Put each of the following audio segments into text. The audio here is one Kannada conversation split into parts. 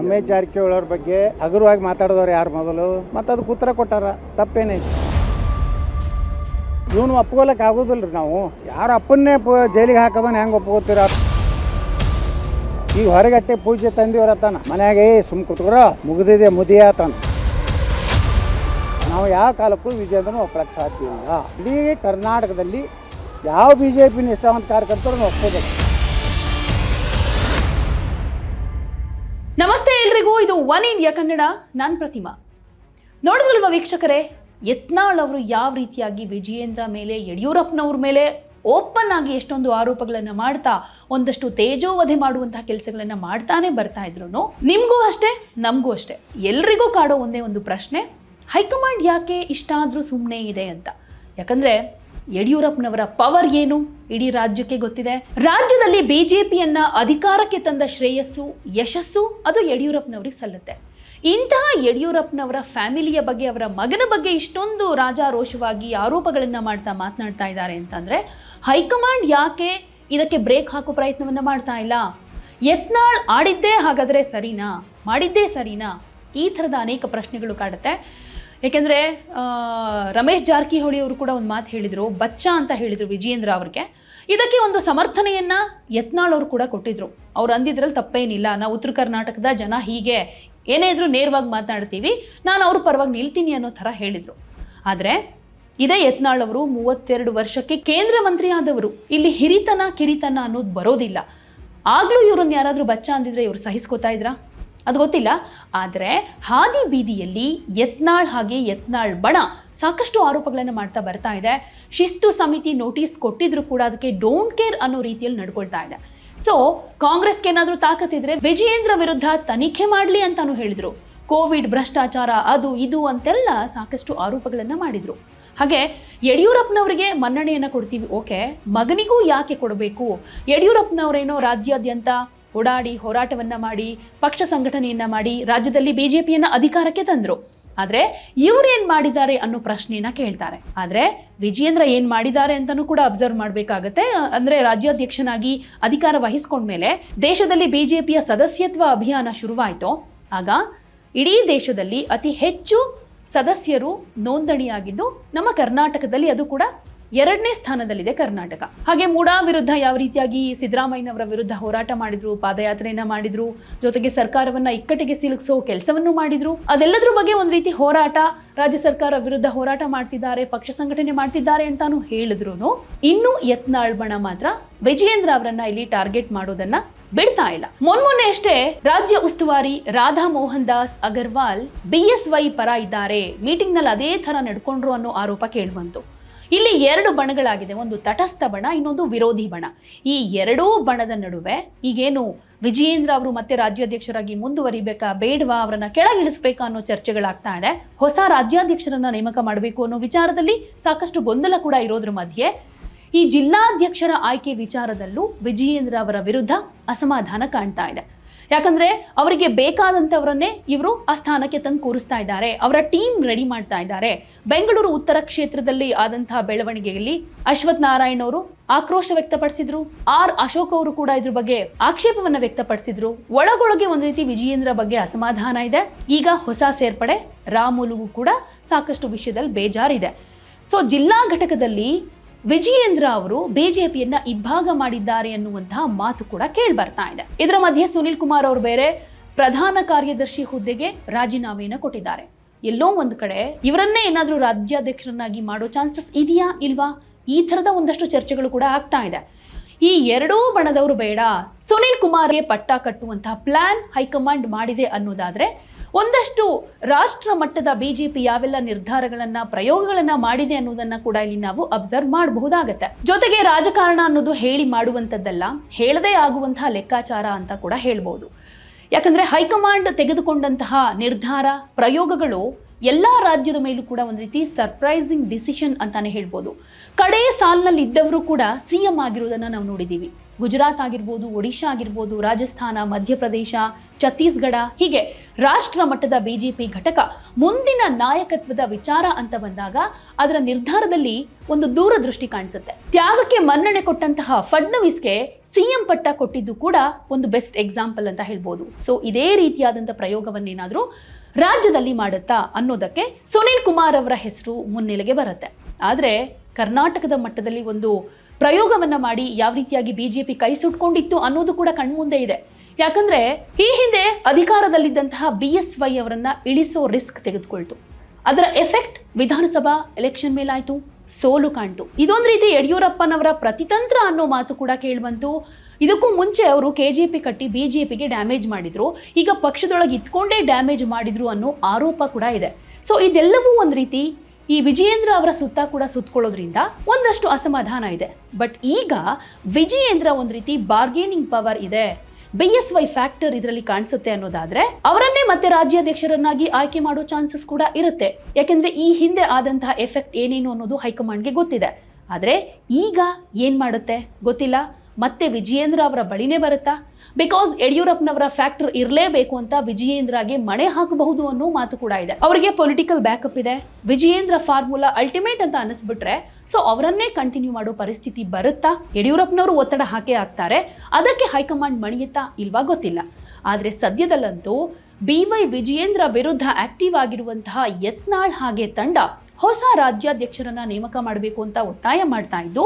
ರಮೇಶ್ ಜಾರಕಿಹೊಳಿ ಅವ್ರ ಬಗ್ಗೆ ಹಗುರವಾಗಿ ಮಾತಾಡಿದವ್ರು ಯಾರು ಮೊದಲು? ಮತ್ತು ಅದಕ್ಕೆ ಉತ್ತರ ಕೊಟ್ಟಾರ? ತಪ್ಪೇನೈತಿ ಇವನು ಒಪ್ಕೊಳಕ್ ಆಗೋದಿಲ್ಲ ರೀ ನಾವು. ಯಾರ ಅಪ್ಪನ್ನೇ ಜೈಲಿಗೆ ಹಾಕೋದನ್ನ ಹೆಂಗೆ ಒಪ್ಕೋತೀರ? ಈಗ ಹೊರಗಟ್ಟೆ ಪೂಜೆ ತಂದಿವ್ರತ್ತಾನ ಮನ್ಯಾಗ ಏ ಸುಮ್ ಕುತ್ಕೊರ, ಮುಗಿದಿದೆ, ಮುದಿಯ ತಾನ ನಾವು ಯಾವ ಕಾಲಕ್ಕೂ ವಿಜೇಂದ್ರನ ಒಪ್ಕೊಳಕ್ಕೆ ಸಾಧ್ಯ ಇಲ್ಲ. ಇಡೀ ಕರ್ನಾಟಕದಲ್ಲಿ ಯಾವ ಬಿ ಜೆ ಪಿನ ಇಷ್ಟವಂತ ಕಾರ್ಯಕರ್ತರು ಒಪ್ಕೋಬೇಕು? ಇದು ಒನ್ ಇಂಡಿಯಾ ಕನ್ನಡ, ನಾನು ಪ್ರತಿಮಾ. ನೋಡಿದ್ರಲ್ವ ವೀಕ್ಷಕರೇ, ಯತ್ನಾಳ್ ಅವರು ಯಾವ ರೀತಿಯಾಗಿ ವಿಜಯೇಂದ್ರ ಮೇಲೆ, ಯಡಿಯೂರಪ್ಪನವ್ರ ಮೇಲೆ ಓಪನ್ ಆಗಿ ಎಷ್ಟೊಂದು ಆರೋಪಗಳನ್ನು ಮಾಡ್ತಾ, ಒಂದಷ್ಟು ತೇಜೋವಧೆ ಮಾಡುವಂತಹ ಕೆಲಸಗಳನ್ನು ಮಾಡ್ತಾನೆ ಬರ್ತಾ ಇದ್ರು ನಿಮಗೂ ಅಷ್ಟೇ, ನಮಗೂ ಅಷ್ಟೇ. ಎಲ್ರಿಗೂ ಕಾಡೋ ಒಂದೇ ಒಂದು ಪ್ರಶ್ನೆ, ಹೈಕಮಾಂಡ್ ಯಾಕೆ ಇಷ್ಟಾದರೂ ಸುಮ್ಮನೆ ಇದೆ ಅಂತ? ಯಾಕಂದ್ರೆ ಯಡಿಯೂರಪ್ಪನವರ ಪವರ್ ಏನು? ಇಡೀ ರಾಜ್ಯಕ್ಕೆ ಗೊತ್ತಿದೆ. ರಾಜ್ಯದಲ್ಲಿ ಬಿಜೆಪಿಯನ್ನ ಅಧಿಕಾರಕ್ಕೆ ತಂದ ಶ್ರೇಯಸ್ಸು, ಯಶಸ್ಸು ಅದು ಯಡಿಯೂರಪ್ಪನವ್ರಿಗೆ ಸಲ್ಲುತ್ತೆ. ಇಂತಹ ಯಡಿಯೂರಪ್ಪನವರ ಫ್ಯಾಮಿಲಿಯ ಬಗ್ಗೆ, ಅವರ ಮಗನ ಬಗ್ಗೆ ಇಷ್ಟೊಂದು ರಾಜಾರೋಷವಾಗಿ ಆರೋಪಗಳನ್ನು ಮಾಡ್ತಾ ಮಾತನಾಡ್ತಾ ಇದ್ದಾರೆ ಅಂತಂದ್ರೆ, ಹೈಕಮಾಂಡ್ ಯಾಕೆ ಇದಕ್ಕೆ ಬ್ರೇಕ್ ಹಾಕೋ ಪ್ರಯತ್ನವನ್ನ ಮಾಡ್ತಾ ಇಲ್ಲ? ಯತ್ನಾಳ್ ಆಡಿದ್ದೇ ಹಾಗಾದ್ರೆ ಸರಿನಾ? ಮಾಡಿದ್ದೇ ಸರಿನಾ? ಈ ಥರದ ಅನೇಕ ಪ್ರಶ್ನೆಗಳು ಕಾಡುತ್ತೆ. ಯಾಕೆಂದರೆ ರಮೇಶ್ ಜಾರಕಿಹೊಳಿ ಅವರು ಕೂಡ ಒಂದು ಮಾತು ಹೇಳಿದರು, ಬಚ್ಚ ಅಂತ ಹೇಳಿದರು ವಿಜಯೇಂದ್ರ ಅವ್ರಿಗೆ. ಇದಕ್ಕೆ ಒಂದು ಸಮರ್ಥನೆಯನ್ನು ಯತ್ನಾಳ್ ಅವರು ಕೂಡ ಕೊಟ್ಟಿದ್ರು. ಅವ್ರು ಅಂದಿದ್ರಲ್ಲಿ ತಪ್ಪೇನಿಲ್ಲ. ನಾವು ಉತ್ತರ ಕರ್ನಾಟಕದ ಜನ ಹೀಗೆ, ಏನೇ ಇದ್ರೂ ನೇರವಾಗಿ ಮಾತನಾಡ್ತೀವಿ ನಾನು ಅವ್ರ ಪರವಾಗಿ ನಿಲ್ತೀನಿ ಅನ್ನೋ ಥರ ಹೇಳಿದರು. ಆದರೆ, ಇದೇ ಯತ್ನಾಳ್ ಅವರು ಮೂವತ್ತೆರಡು ವರ್ಷಕ್ಕೆ ಕೇಂದ್ರ ಮಂತ್ರಿ ಆದವರು. ಇಲ್ಲಿ ಹಿರಿತನ ಕಿರಿತನ ಅನ್ನೋದು ಬರೋದಿಲ್ಲ. ಆಗಲೂ ಇವ್ರನ್ನ ಯಾರಾದರೂ ಬಚ್ಚ ಅಂದಿದ್ರೆ ಇವರು ಸಹಿಸ್ಕೋತಾ ಇದ್ರಾ? ಅದು ಗೊತ್ತಿಲ್ಲ. ಆದರೆ ಹಾದಿ ಬೀದಿಯಲ್ಲಿ ಯತ್ನಾಳ್ ಹಾಗೆ ಯತ್ನಾಳ್ ಬಣ ಸಾಕಷ್ಟು ಆರೋಪಗಳನ್ನು ಮಾಡ್ತಾ ಬರ್ತಾ ಇದೆ. ಶಿಸ್ತು ಸಮಿತಿ ನೋಟಿಸ್ ಕೊಟ್ಟಿದ್ರು ಕೂಡ ಅದಕ್ಕೆ ಡೋಂಟ್ ಕೇರ್ ಅನ್ನೋ ರೀತಿಯಲ್ಲಿ ನಡ್ಕೊಳ್ತಾ ಇದೆ. ಸೊ ಕಾಂಗ್ರೆಸ್ಗೆ ಏನಾದರೂ ತಾಕತ್ತಿದ್ರೆ ವಿಜಯೇಂದ್ರ ವಿರುದ್ಧ ತನಿಖೆ ಮಾಡಲಿ ಅಂತಾನು ಹೇಳಿದರು. ಕೋವಿಡ್ ಭ್ರಷ್ಟಾಚಾರ ಅದು ಇದು ಅಂತೆಲ್ಲ ಸಾಕಷ್ಟು ಆರೋಪಗಳನ್ನು ಮಾಡಿದರು. ಹಾಗೆ ಯಡಿಯೂರಪ್ಪನವರಿಗೆ ಮನ್ನಣೆಯನ್ನು ಕೊಡ್ತೀವಿ, ಓಕೆ, ಮಗನಿಗೂ ಯಾಕೆ ಕೊಡಬೇಕು? ಯಡಿಯೂರಪ್ಪನವರೇನೋ ರಾಜ್ಯಾದ್ಯಂತ ಓಡಾಡಿ ಹೋರಾಟವನ್ನ ಮಾಡಿ, ಪಕ್ಷ ಸಂಘಟನೆಯನ್ನ ಮಾಡಿ ರಾಜ್ಯದಲ್ಲಿ ಬಿ ಜೆ ಪಿಯನ್ನು ಅಧಿಕಾರಕ್ಕೆ ತಂದ್ರು. ಆದ್ರೆ ಏನು ಮಾಡಿದ್ದಾರೆ ಅನ್ನೋ ಪ್ರಶ್ನೆಯನ್ನ ಕೇಳ್ತಾರೆ. ಆದರೆ ವಿಜಯೇಂದ್ರ ಏನು ಮಾಡಿದ್ದಾರೆ ಅಂತಲೂ ಕೂಡ ಅಬ್ಸರ್ವ್ ಮಾಡಬೇಕಾಗತ್ತೆ. ಅಂದ್ರೆ ರಾಜ್ಯಾಧ್ಯಕ್ಷನಾಗಿ ಅಧಿಕಾರ ವಹಿಸ್ಕೊಂಡ್ಮೇಲೆ ದೇಶದಲ್ಲಿ ಬಿ ಜೆ ಪಿಯ ಸದಸ್ಯತ್ವ ಅಭಿಯಾನ ಶುರುವಾಯಿತು. ಆಗ ಇಡೀ ದೇಶದಲ್ಲಿ ಅತಿ ಹೆಚ್ಚು ಸದಸ್ಯರು ನೋಂದಣಿಯಾಗಿದ್ದು ನಮ್ಮ ಕರ್ನಾಟಕದಲ್ಲಿ ಅದು ಕೂಡ ಎರಡನೇ ಸ್ಥಾನದಲ್ಲಿದೆ ಕರ್ನಾಟಕ. ಹಾಗೆ ಮೂಡಾ ವಿರುದ್ಧ ಯಾವ ರೀತಿಯಾಗಿ ಸಿದ್ದರಾಮಯ್ಯನವರ ವಿರುದ್ಧ ಹೋರಾಟ ಮಾಡಿದ್ರು, ಪಾದಯಾತ್ರೆಯನ್ನ ಮಾಡಿದ್ರು, ಜೊತೆಗೆ ಸರ್ಕಾರವನ್ನ ಇಕ್ಕಟ್ಟಿಗೆ ಸಿಲುಕಿಸೋ ಕೆಲಸವನ್ನು ಮಾಡಿದ್ರು, ಅದೆಲ್ಲದ್ರ ಬಗ್ಗೆ ಒಂದು ರೀತಿ ಹೋರಾಟ, ರಾಜ್ಯ ಸರ್ಕಾರ ವಿರುದ್ಧ ಹೋರಾಟ ಮಾಡ್ತಿದ್ದಾರೆ, ಪಕ್ಷ ಸಂಘಟನೆ ಮಾಡ್ತಿದ್ದಾರೆ ಅಂತಾನು ಹೇಳಿದ್ರು ಇನ್ನು ಯತ್ನಾಳ್ ಬಣ ಮಾತ್ರ ವಿಜಯೇಂದ್ರ ಅವರನ್ನ ಇಲ್ಲಿ ಟಾರ್ಗೆಟ್ ಮಾಡೋದನ್ನ ಬಿಡ್ತಾ ಇಲ್ಲ. ಮೊನ್ಮೊನ್ನೆ ಅಷ್ಟೇ ರಾಜ್ಯ ಉಸ್ತುವಾರಿ Radha Mohan Das Agarwal B S Y ಪರ ಇದ್ದಾರೆ ಮೀಟಿಂಗ್ನಲ್ಲಿ ಅದೇ ತರ ನಡ್ಕೊಂಡ್ರು ಅನ್ನೋ ಆರೋಪ ಕೇಳಿಬಂತು ಇಲ್ಲಿ ಎರಡು ಬಣಗಳಾಗಿದೆ. ಒಂದು ತಟಸ್ಥ ಬಣ, ಇನ್ನೊಂದು ವಿರೋಧಿ ಬಣ. ಈ ಎರಡೂ ಬಣದ ನಡುವೆ ಈಗೇನು ವಿಜಯೇಂದ್ರ ಅವರು ಮತ್ತೆ ರಾಜ್ಯಾಧ್ಯಕ್ಷರಾಗಿ ಮುಂದುವರಿಬೇಕಾ, ಬೇಡವಾ, ಅವರನ್ನ ಕೆಳಗಿಳಿಸಬೇಕಾ ಅನ್ನೋ ಚರ್ಚೆಗಳಾಗ್ತಾ ಇದೆ. ಹೊಸ ರಾಜ್ಯಾಧ್ಯಕ್ಷರನ್ನ ನೇಮಕ ಮಾಡಬೇಕು ಅನ್ನೋ ವಿಚಾರದಲ್ಲಿ ಸಾಕಷ್ಟು ಗೊಂದಲ ಕೂಡ ಇರೋದ್ರ ಮಧ್ಯೆ ಈ ಜಿಲ್ಲಾಧ್ಯಕ್ಷರ ಆಯ್ಕೆ ವಿಚಾರದಲ್ಲೂ ವಿಜಯೇಂದ್ರ ಅವರ ವಿರುದ್ಧ ಅಸಮಾಧಾನ ಕಾಣ್ತಾ ಇದೆ. ಯಾಕಂದ್ರೆ ಅವರಿಗೆ ಬೇಕಾದಂಥವರನ್ನೇ ಇವರು ಆ ಸ್ಥಾನಕ್ಕೆ ತಂದು ಕೂರಿಸ್ತಾ ಇದ್ದಾರೆ. ಅವರ ಟೀಮ್ ರೆಡಿ ಮಾಡ್ತಾ ಇದ್ದಾರೆ. ಬೆಂಗಳೂರು ಉತ್ತರ ಕ್ಷೇತ್ರದಲ್ಲಿ ಆದಂತಹ ಬೆಳವಣಿಗೆಯಲ್ಲಿ ಅಶ್ವಥ್ ನಾರಾಯಣ್ ಅವರು ಆಕ್ರೋಶ ವ್ಯಕ್ತಪಡಿಸಿದ್ರು. ಆರ್ ಅಶೋಕ್ ಅವರು ಕೂಡ ಇದ್ರ ಬಗ್ಗೆ ಆಕ್ಷೇಪವನ್ನ ವ್ಯಕ್ತಪಡಿಸಿದ್ರು. ಒಳಗೊಳಗೆ ಒಂದು ರೀತಿ ವಿಜಯೇಂದ್ರ ಬಗ್ಗೆ ಅಸಮಾಧಾನ ಇದೆ. ಈಗ ಹೊಸ ಸೇರ್ಪಡೆ ರಾಮುಲುಗೂ ಕೂಡ ಸಾಕಷ್ಟು ವಿಷಯದಲ್ಲಿ ಬೇಜಾರಿದೆ. ಸೊ ಜಿಲ್ಲಾ ಘಟಕದಲ್ಲಿ ವಿಜಯೇಂದ್ರ ಅವರು ಬಿಜೆಪಿಯನ್ನ ಇಬ್ಬಾಗ ಮಾಡಿದ್ದಾರೆ ಅನ್ನುವಂತಹ ಮಾತು ಕೂಡ ಕೇಳಿ ಬರ್ತಾ ಇದೆ. ಇದರ ಮಧ್ಯೆ ಸುನಿಲ್ ಕುಮಾರ್ ಅವರು ಬೇರೆ ಪ್ರಧಾನ ಕಾರ್ಯದರ್ಶಿ ಹುದ್ದೆಗೆ ರಾಜೀನಾಮೆಯನ್ನು ಕೊಟ್ಟಿದ್ದಾರೆ. ಎಲ್ಲೋ ಒಂದು ಕಡೆ ಇವರನ್ನೇ ಏನಾದರೂ ರಾಜ್ಯಾಧ್ಯಕ್ಷರನ್ನಾಗಿ ಮಾಡೋ ಚಾನ್ಸಸ್ ಇದೆಯಾ ಇಲ್ವಾ? ಈ ಥರದ ಒಂದಷ್ಟು ಚರ್ಚೆಗಳು ಕೂಡ ಆಗ್ತಾ ಇದೆ. ಈ ಎರಡೂ ಬಣದವರು ಬೇಡ. ಸುನಿಲ್ ಕುಮಾರ್ಗೆ ಪಟ್ಟ ಕಟ್ಟುವಂತಹ ಪ್ಲಾನ್ ಹೈಕಮಾಂಡ್ ಮಾಡಿದೆ ಅನ್ನೋದಾದ್ರೆ ಒಂದಷ್ಟು ರಾಷ್ಟ್ರ ಮಟ್ಟದ ಬಿಜೆಪಿ ಯಾವೆಲ್ಲ ನಿರ್ಧಾರಗಳನ್ನ, ಪ್ರಯೋಗಗಳನ್ನ ಮಾಡಿದೆ ಅನ್ನೋದನ್ನ ಕೂಡ ಇಲ್ಲಿ ನಾವು ಅಬ್ಸರ್ವ್ ಮಾಡಬಹುದಾಗತ್ತೆ. ಜೊತೆಗೆ ರಾಜಕಾರಣ ಅನ್ನೋದು ಹೇಳಿ ಮಾಡುವಂಥದ್ದಲ್ಲ, ಹೇಳದೇ ಆಗುವಂತಹ ಲೆಕ್ಕಾಚಾರ ಅಂತ ಕೂಡ ಹೇಳ್ಬೋದು. ಯಾಕಂದ್ರೆ ಹೈಕಮಾಂಡ್ ತೆಗೆದುಕೊಂಡಂತಹ ನಿರ್ಧಾರ, ಪ್ರಯೋಗಗಳು ಎಲ್ಲ ರಾಜ್ಯದ ಮೇಲೂ ಕೂಡ ಒಂದು ರೀತಿ ಸರ್ಪ್ರೈಸಿಂಗ್ ಡಿಸಿಷನ್ ಅಂತಾನೆ ಹೇಳ್ಬೋದು. ಕಡೆ ಸಾಲಿನಲ್ಲಿ ಇದ್ದವರು ಕೂಡ ಸಿ ಎಂ ಆಗಿರೋದನ್ನ ನಾವು ನೋಡಿದ್ದೀವಿ ಗುಜರಾತ್ ಆಗಿರ್ಬೋದು, ಒಡಿಶಾ ಆಗಿರ್ಬೋದು, ರಾಜಸ್ಥಾನ, ಮಧ್ಯಪ್ರದೇಶ, ಛತ್ತೀಸ್ಗಢ, ಹೀಗೆ ರಾಷ್ಟ್ರ ಮಟ್ಟದ ಬಿಜೆಪಿ ಘಟಕ ಮುಂದಿನ ನಾಯಕತ್ವದ ವಿಚಾರ ಅಂತ ಬಂದಾಗ ಅದರ ನಿರ್ಧಾರದಲ್ಲಿ ಒಂದು ದೂರದೃಷ್ಟಿ ಕಾಣಿಸುತ್ತೆ. ತ್ಯಾಗಕ್ಕೆ ಮನ್ನಣೆ ಕೊಟ್ಟಂತಹ ಫಡ್ನವೀಸ್ಗೆ ಸಿಎಂ ಪಟ್ಟ ಕೊಟ್ಟಿದ್ದು ಕೂಡ ಒಂದು ಬೆಸ್ಟ್ ಎಕ್ಸಾಂಪಲ್ ಅಂತ ಹೇಳ್ಬೋದು. ಸೊ, ಇದೇ ರೀತಿಯಾದಂಥ ಪ್ರಯೋಗವನ್ನೇನಾದರೂ ರಾಜ್ಯದಲ್ಲಿ ಮಾಡುತ್ತಾ ಅನ್ನೋದಕ್ಕೆ ಸುನೀಲ್ ಕುಮಾರ್ ಅವರ ಹೆಸರು ಮುನ್ನೆಲೆಗೆ ಬರುತ್ತೆ. ಆದರೆ ಕರ್ನಾಟಕದ ಮಟ್ಟದಲ್ಲಿ ಒಂದು ಪ್ರಯೋಗವನ್ನ ಮಾಡಿ ಯಾವ ರೀತಿಯಾಗಿ ಬಿಜೆಪಿ ಕೈ ಸುಟ್ಕೊಂಡಿತ್ತು ಅನ್ನೋದು ಕೂಡ ಕಣ್ಮುಂದೆ ಇದೆ. ಯಾಕಂದ್ರೆ ಈ ಹಿಂದೆ ಅಧಿಕಾರದಲ್ಲಿದ್ದಂತಹ ಬಿ ಎಸ್ ವೈ ಅವರನ್ನ ಇಳಿಸೋ ರಿಸ್ಕ್ ತೆಗೆದುಕೊಳ್ತು. ಅದರ ಎಫೆಕ್ಟ್ ವಿಧಾನಸಭಾ ಎಲೆಕ್ಷನ್ ಮೇಲಾಯ್ತು, ಸೋಲು ಕಾಣ್ತು. ಇದೊಂದು ರೀತಿ ಯಡಿಯೂರಪ್ಪನವರ ಪ್ರತಿತಂತ್ರ ಅನ್ನೋ ಮಾತು ಕೂಡ ಕೇಳಿಬಂತು ಇದಕ್ಕೂ ಮುಂಚೆ ಅವರು ಕೆ ಜೆ ಪಿ ಕಟ್ಟಿ ಬಿ ಜೆ ಪಿಗೆ ಡ್ಯಾಮೇಜ್ ಮಾಡಿದ್ರು. ಈಗ ಪಕ್ಷದೊಳಗೆ ಇತ್ಕೊಂಡೇ ಡ್ಯಾಮೇಜ್ ಮಾಡಿದ್ರು ಅನ್ನೋ ಆರೋಪ ಕೂಡ ಇದೆ. ಸೊ ಇದೆಲ್ಲವೂ ಒಂದು ರೀತಿ ಈ ವಿಜಯೇಂದ್ರ ಅವರ ಸುತ್ತ ಕೂಡ ಸುತ್ತಕೊಳ್ಳೋದ್ರಿಂದ ಒಂದಷ್ಟು ಅಸಮಾಧಾನ ಇದೆ. ಬಟ್ ಈಗ ವಿಜಯೇಂದ್ರ ಒಂದು ರೀತಿ ಬಾರ್ಗೇನಿಂಗ್ ಪವರ್ ಇದೆ. ಬಿ ಎಸ್ ವೈ ಫ್ಯಾಕ್ಟರ್ ಇದರಲ್ಲಿ ಕಾಣಿಸುತ್ತೆ ಅನ್ನೋದಾದ್ರೆ ಅವರನ್ನೇ ಮತ್ತೆ ರಾಜ್ಯಾಧ್ಯಕ್ಷರನ್ನಾಗಿ ಆಯ್ಕೆ ಮಾಡೋ ಚಾನ್ಸಸ್ ಕೂಡ ಇರುತ್ತೆ. ಯಾಕೆಂದ್ರೆ ಈ ಹಿಂದೆ ಆದಂತಹ ಎಫೆಕ್ಟ್ ಏನೇನು ಅನ್ನೋದು ಹೈಕಮಾಂಡ್ಗೆ ಗೊತ್ತಿದೆ. ಆದ್ರೆ ಈಗ ಏನ್ ಮಾಡುತ್ತೆ? ಗೊತ್ತಿಲ್ಲ. ಮತ್ತೆ ವಿಜಯೇಂದ್ರ ಅವರ ಬಳಿನೇ ಬರುತ್ತಾ? ಬಿಕಾಸ್ ಯಡಿಯೂರಪ್ಪನವರ ಫ್ಯಾಕ್ಟರ್ ಇರಲೇಬೇಕು ಅಂತ ವಿಜಯೇಂದ್ರಗೆ ಮಣೆ ಹಾಕಬಹುದು ಅನ್ನೋ ಮಾತು ಕೂಡ ಇದೆ. ಅವರಿಗೆ ಪೊಲಿಟಿಕಲ್ ಬ್ಯಾಕಪ್ ಇದೆ. ವಿಜಯೇಂದ್ರ ಫಾರ್ಮುಲಾ ಅಲ್ಟಿಮೇಟ್ ಅಂತ ಅನಿಸ್ಬಿಟ್ರೆ ಸೊ ಅವರನ್ನೇ ಕಂಟಿನ್ಯೂ ಮಾಡೋ ಪರಿಸ್ಥಿತಿ ಬರುತ್ತಾ? ಯಡಿಯೂರಪ್ಪನವರು ಒತ್ತಡ ಹಾಕೇ ಆಗ್ತಾರೆ. ಅದಕ್ಕೆ ಹೈಕಮಾಂಡ್ ಮಣಿಯುತ್ತಾ ಇಲ್ವಾ ಗೊತ್ತಿಲ್ಲ. ಆದರೆ ಸದ್ಯದಲ್ಲಂತೂ ಬಿ ವೈ ವಿಜಯೇಂದ್ರ ವಿರುದ್ಧ ಆಕ್ಟಿವ್ ಆಗಿರುವಂತಹ ಯತ್ನಾಳ್ ಹಾಗೆ ತಂಡ ಹೊಸ ರಾಜ್ಯಾಧ್ಯಕ್ಷರನ್ನ ನೇಮಕ ಮಾಡಬೇಕು ಅಂತ ಒತ್ತಾಯ ಮಾಡ್ತಾ ಇದ್ದು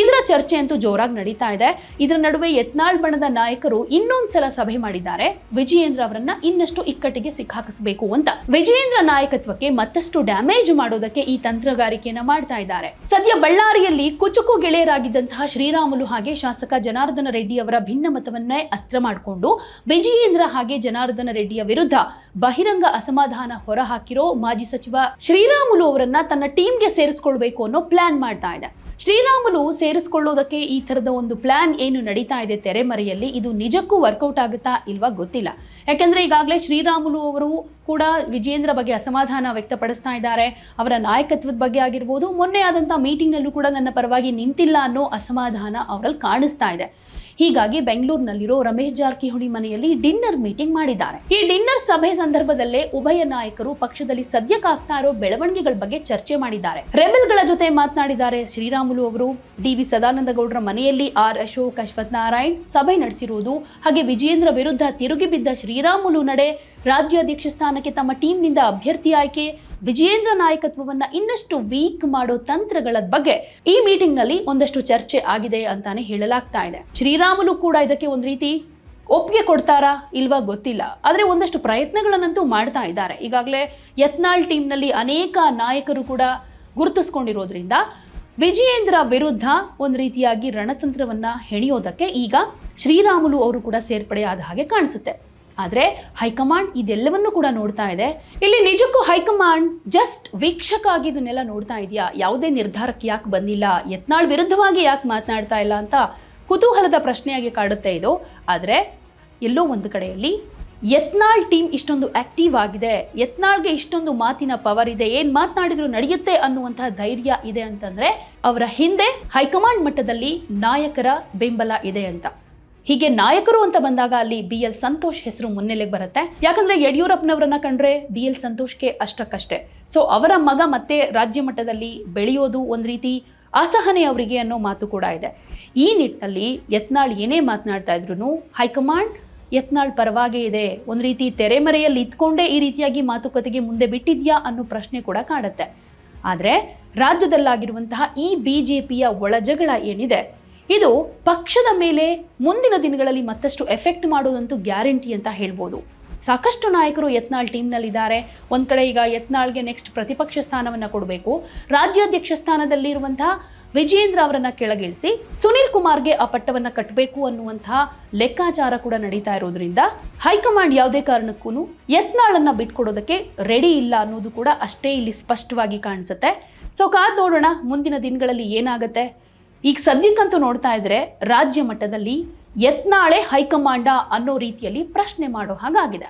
ಇದರ ಚರ್ಚೆ ಅಂತೂ ಜೋರಾಗಿ ನಡೀತಾ ಇದೆ. ಇದರ ನಡುವೆ ಯತ್ನಾಳ್ ಬಣದ ನಾಯಕರು ಇನ್ನೊಂದ್ಸಲ ಸಭೆ ಮಾಡಿದ್ದಾರೆ. ವಿಜಯೇಂದ್ರ ಅವರನ್ನ ಇನ್ನಷ್ಟು ಇಕ್ಕಟ್ಟಿಗೆ ಸಿಕ್ಕಾಕಿಸಬೇಕು ಅಂತ. ವಿಜಯೇಂದ್ರ ನಾಯಕತ್ವಕ್ಕೆ ಮತ್ತಷ್ಟು ಡ್ಯಾಮೇಜ್ ಮಾಡೋದಕ್ಕೆ ಈ ತಂತ್ರಗಾರಿಕೆಯನ್ನ ಮಾಡ್ತಾ ಇದ್ದಾರೆ. ಸದ್ಯ ಬಳ್ಳಾರಿಯಲ್ಲಿ ಕುಚುಕು ಗೆಳೆಯರಾಗಿದ್ದಂತಹ ಶ್ರೀರಾಮುಲು ಹಾಗೆ ಶಾಸಕ ಜನಾರ್ದನ ರೆಡ್ಡಿ ಅವರ ಭಿನ್ನಮತವನ್ನೇ ಅಸ್ತ್ರ ಮಾಡಿಕೊಂಡು, ವಿಜಯೇಂದ್ರ ಹಾಗೆ ಜನಾರ್ದನ ರೆಡ್ಡಿಯ ವಿರುದ್ಧ ಬಹಿರಂಗ ಅಸಮಾಧಾನ ಹೊರಹಾಕಿರೋ ಮಾಜಿ ಸಚಿವ ಶ್ರೀರಾಮುಲು ಅವರನ್ನ ತನ್ನ ಟೀಮ್ಗೆ ಸೇರಿಸಿಕೊಳ್ಬೇಕು ಅನ್ನೋ ಪ್ಲಾನ್ ಮಾಡ್ತಾ ಇದೆ. ಶ್ರೀರಾಮುಲು ಸೇರಿಸ್ಕೊಳ್ಳೋದಕ್ಕೆ ಈ ಥರದ ಒಂದು ಪ್ಲಾನ್ ಏನು ನಡೀತಾ ಇದೆ ತೆರೆಮರೆಯಲ್ಲಿ, ಇದು ನಿಜಕ್ಕೂ ವರ್ಕೌಟ್ ಆಗುತ್ತಾ ಇಲ್ವಾ ಗೊತ್ತಿಲ್ಲ. ಯಾಕೆಂದರೆ ಈಗಾಗಲೇ ಶ್ರೀರಾಮುಲು ಅವರು ಕೂಡ ವಿಜೇಂದ್ರ ಬಗ್ಗೆ ಅಸಮಾಧಾನ ವ್ಯಕ್ತಪಡಿಸ್ತಾ ಇದ್ದಾರೆ. ಅವರ ನಾಯಕತ್ವದ ಬಗ್ಗೆ ಆಗಿರ್ಬೋದು, ಮೊನ್ನೆ ಆದಂಥ ಮೀಟಿಂಗ್ನಲ್ಲೂ ಕೂಡ ನನ್ನ ಪರವಾಗಿ ನಿಂತಿಲ್ಲ ಅನ್ನೋ ಅಸಮಾಧಾನ ಅವರಲ್ಲಿ ಕಾಣಿಸ್ತಾ ಇದೆ. ಹೀಗಾಗಿ ಬೆಂಗಳೂರಿನಲ್ಲಿರೋ ರಮೇಶ್ ಜಾರಕಿಹೊಳಿ ಮನೆಯಲ್ಲಿ ಡಿನ್ನರ್ ಮೀಟಿಂಗ್ ಮಾಡಿದ್ದಾರೆ. ಈ ಡಿನ್ನರ್ ಸಭೆ ಸಂದರ್ಭದಲ್ಲೇ ಉಭಯ ನಾಯಕರು ಪಕ್ಷದಲ್ಲಿ ಸದ್ಯಕ್ಕಾಗ್ತಾ ಇರೋ ಬೆಳವಣಿಗೆಗಳ ಬಗ್ಗೆ ಚರ್ಚೆ ಮಾಡಿದ್ದಾರೆ. ರೆಬೆಲ್ಗಳ ಜೊತೆ ಮಾತನಾಡಿದ್ದಾರೆ ಶ್ರೀರಾಮುಲು ಅವರು. ಡಿ ವಿ ಸದಾನಂದ ಗೌಡರ ಮನೆಯಲ್ಲಿ ಆರ್. ಅಶೋಕ್ ಅಶ್ವಥ್ ನಾರಾಯಣ್ ಸಭೆ ನಡೆಸಿರುವುದು. ಹಾಗೆ ವಿಜಯೇಂದ್ರ ವಿರುದ್ಧ ತಿರುಗಿ ಬಿದ್ದ ಶ್ರೀರಾಮುಲು ನಡೆ ರಾಜ್ಯಾಧ್ಯಕ್ಷ ಸ್ಥಾನಕ್ಕೆ ತಮ್ಮ ಟೀಮ್ನಿಂದ ಅಭ್ಯರ್ಥಿ ಆಯ್ಕೆ, ವಿಜಯೇಂದ್ರ ನಾಯಕತ್ವವನ್ನ ಇನ್ನಷ್ಟು ವೀಕ್ ಮಾಡೋ ತಂತ್ರಗಳ ಬಗ್ಗೆ ಈ ಮೀಟಿಂಗ್ನಲ್ಲಿ ಒಂದಷ್ಟು ಚರ್ಚೆ ಆಗಿದೆ ಅಂತಾನೆ ಹೇಳಲಾಗ್ತಾ ಇದೆ. ಶ್ರೀರಾಮುಲು ಕೂಡ ಇದಕ್ಕೆ ಒಂದು ರೀತಿ ಒಪ್ಪಿಗೆ ಕೊಡ್ತಾರಾ ಇಲ್ವಾ ಗೊತ್ತಿಲ್ಲ. ಆದರೆ ಒಂದಷ್ಟು ಪ್ರಯತ್ನಗಳನ್ನಂತೂ ಮಾಡ್ತಾ ಇದ್ದಾರೆ. ಈಗಾಗಲೇ ಯತ್ನಾಳ್ ಟೀಮ್ನಲ್ಲಿ ಅನೇಕ ನಾಯಕರು ಕೂಡ ಗುರುತಿಸ್ಕೊಂಡಿರೋದ್ರಿಂದ ವಿಜಯೇಂದ್ರ ವಿರುದ್ಧ ಒಂದು ರೀತಿಯಾಗಿ ರಣತಂತ್ರವನ್ನ ಹೆಣೆಯೋದಕ್ಕೆ ಈಗ ಶ್ರೀರಾಮುಲು ಅವರು ಕೂಡ ಸೇರ್ಪಡೆ ಆದ ಹಾಗೆ ಕಾಣಿಸುತ್ತೆ. ಆದರೆ ಹೈಕಮಾಂಡ್ ಇದೆಲ್ಲವನ್ನು ಕೂಡ ನೋಡ್ತಾ ಇದೆ. ಇಲ್ಲಿ ನಿಜಕ್ಕೂ ಹೈಕಮಾಂಡ್ ಜಸ್ಟ್ ವೀಕ್ಷಕ ಆಗಿ ಇದನ್ನೆಲ್ಲ ನೋಡ್ತಾ ಇದೆಯಾ? ಯಾವುದೇ ನಿರ್ಧಾರಕ್ಕೆ ಯಾಕೆ ಬಂದಿಲ್ಲ? ಯತ್ನಾಳ್ ವಿರುದ್ಧವಾಗಿ ಯಾಕೆ ಮಾತನಾಡ್ತಾ ಇಲ್ಲ ಅಂತ ಕುತೂಹಲದ ಪ್ರಶ್ನೆಯಾಗಿ ಕಾಡುತ್ತೆ ಇದು. ಆದರೆ ಎಲ್ಲೋ ಒಂದು ಕಡೆಯಲ್ಲಿ ಯತ್ನಾಳ್ ಟೀಮ್ ಇಷ್ಟೊಂದು ಆಕ್ಟಿವ್ ಆಗಿದೆ. ಯತ್ನಾಳ್ಗೆ ಇಷ್ಟೊಂದು ಮಾತಿನ ಪವರ್ ಇದೆ. ಏನು ಮಾತನಾಡಿದ್ರು ನಡೆಯುತ್ತೆ ಅನ್ನುವಂತಹ ಧೈರ್ಯ ಇದೆ ಅಂತಂದ್ರೆ ಅವರ ಹಿಂದೆ ಹೈಕಮಾಂಡ್ ಮಟ್ಟದಲ್ಲಿ ನಾಯಕರ ಬೆಂಬಲ ಇದೆ ಅಂತ. ಹೀಗೆ ನಾಯಕರು ಅಂತ ಬಂದಾಗ ಅಲ್ಲಿ ಬಿ ಎಲ್ ಸಂತೋಷ್ ಹೆಸರು ಮುನ್ನೆಲೆಗೆ ಬರುತ್ತೆ. ಯಾಕಂದ್ರೆ ಯಡಿಯೂರಪ್ಪನವರನ್ನ ಕಂಡ್ರೆ ಬಿ ಎಲ್ ಸಂತೋಷ್ಗೆ ಅಷ್ಟಕ್ಕಷ್ಟೇ. ಸೊ ಅವರ ಮಗ ಮತ್ತೆ ರಾಜ್ಯ ಮಟ್ಟದಲ್ಲಿ ಬೆಳೆಯೋದು ಒಂದು ರೀತಿ ಅಸಹನೆ ಅವರಿಗೆ ಅನ್ನೋ ಮಾತು ಕೂಡ ಇದೆ. ಈ ನಿಟ್ಟಿನಲ್ಲಿ ಯತ್ನಾಳ್ ಏನೇ ಮಾತನಾಡ್ತಾ ಇದ್ರು ಹೈಕಮಾಂಡ್ ಯತ್ನಾಳ್ ಪರವಾಗೇ ಇದೆ. ಒಂದು ರೀತಿ ತೆರೆಮರೆಯಲ್ಲಿ ಇದ್ಕೊಂಡೇ ಈ ರೀತಿಯಾಗಿ ಮಾತುಕತೆಗೆ ಮುಂದೆ ಬಿಟ್ಟಿದ್ಯಾ ಅನ್ನೋ ಪ್ರಶ್ನೆ ಕೂಡ ಕಾಡುತ್ತೆ ಆದರೆ ರಾಜ್ಯದಲ್ಲಾಗಿರುವಂತಹ ಈ ಬಿ ಜೆ ಪಿಯ ಒಳಜಗಳ ಏನಿದೆ ಇದು ಪಕ್ಷದ ಮೇಲೆ ಮುಂದಿನ ದಿನಗಳಲ್ಲಿ ಮತ್ತಷ್ಟು ಎಫೆಕ್ಟ್ ಮಾಡೋದಂತೂ ಗ್ಯಾರಂಟಿ ಅಂತ ಹೇಳ್ಬೋದು. ಸಾಕಷ್ಟು ನಾಯಕರು ಯತ್ನಾಳ್ ಟೀಮ್ನಲ್ಲಿದ್ದಾರೆ. ಒಂದು ಕಡೆ ಈಗ ಯತ್ನಾಳ್ಗೆ ನೆಕ್ಸ್ಟ್ ಪ್ರತಿಪಕ್ಷ ಸ್ಥಾನವನ್ನು ಕೊಡಬೇಕು. ರಾಜ್ಯಾಧ್ಯಕ್ಷ ಸ್ಥಾನದಲ್ಲಿರುವಂತಹ ವಿಜಯೇಂದ್ರ ಅವರನ್ನು ಕೆಳಗಿಳಿಸಿ ಸುನೀಲ್ ಕುಮಾರ್ಗೆ ಆ ಪಟ್ಟವನ್ನು ಕಟ್ಟಬೇಕು ಅನ್ನುವಂತಹ ಲೆಕ್ಕಾಚಾರ ಕೂಡ ನಡೀತಾ ಇರೋದ್ರಿಂದ ಹೈಕಮಾಂಡ್ ಯಾವುದೇ ಕಾರಣಕ್ಕೂ ಯತ್ನಾಳನ್ನು ಬಿಟ್ಕೊಡೋದಕ್ಕೆ ರೆಡಿ ಇಲ್ಲ ಅನ್ನೋದು ಕೂಡ ಅಷ್ಟೇ ಇಲ್ಲಿ ಸ್ಪಷ್ಟವಾಗಿ ಕಾಣಿಸುತ್ತೆ. ಸೊ ಕಾದ್ ನೋಡೋಣ, ಮುಂದಿನ ದಿನಗಳಲ್ಲಿ ಏನಾಗುತ್ತೆ? ಈಗ ಸದ್ಯಕ್ಕಂತೂ ನೋಡ್ತಾ ಇದ್ರೆ ರಾಜ್ಯ ಮಟ್ಟದಲ್ಲಿ ಯತ್ನಾಳೆ ಹೈಕಮಾಂಡ ಅನ್ನೋ ರೀತಿಯಲ್ಲಿ ಪ್ರಶ್ನೆ ಮಾಡೋ ಹಾಗಾಗಿದೆ.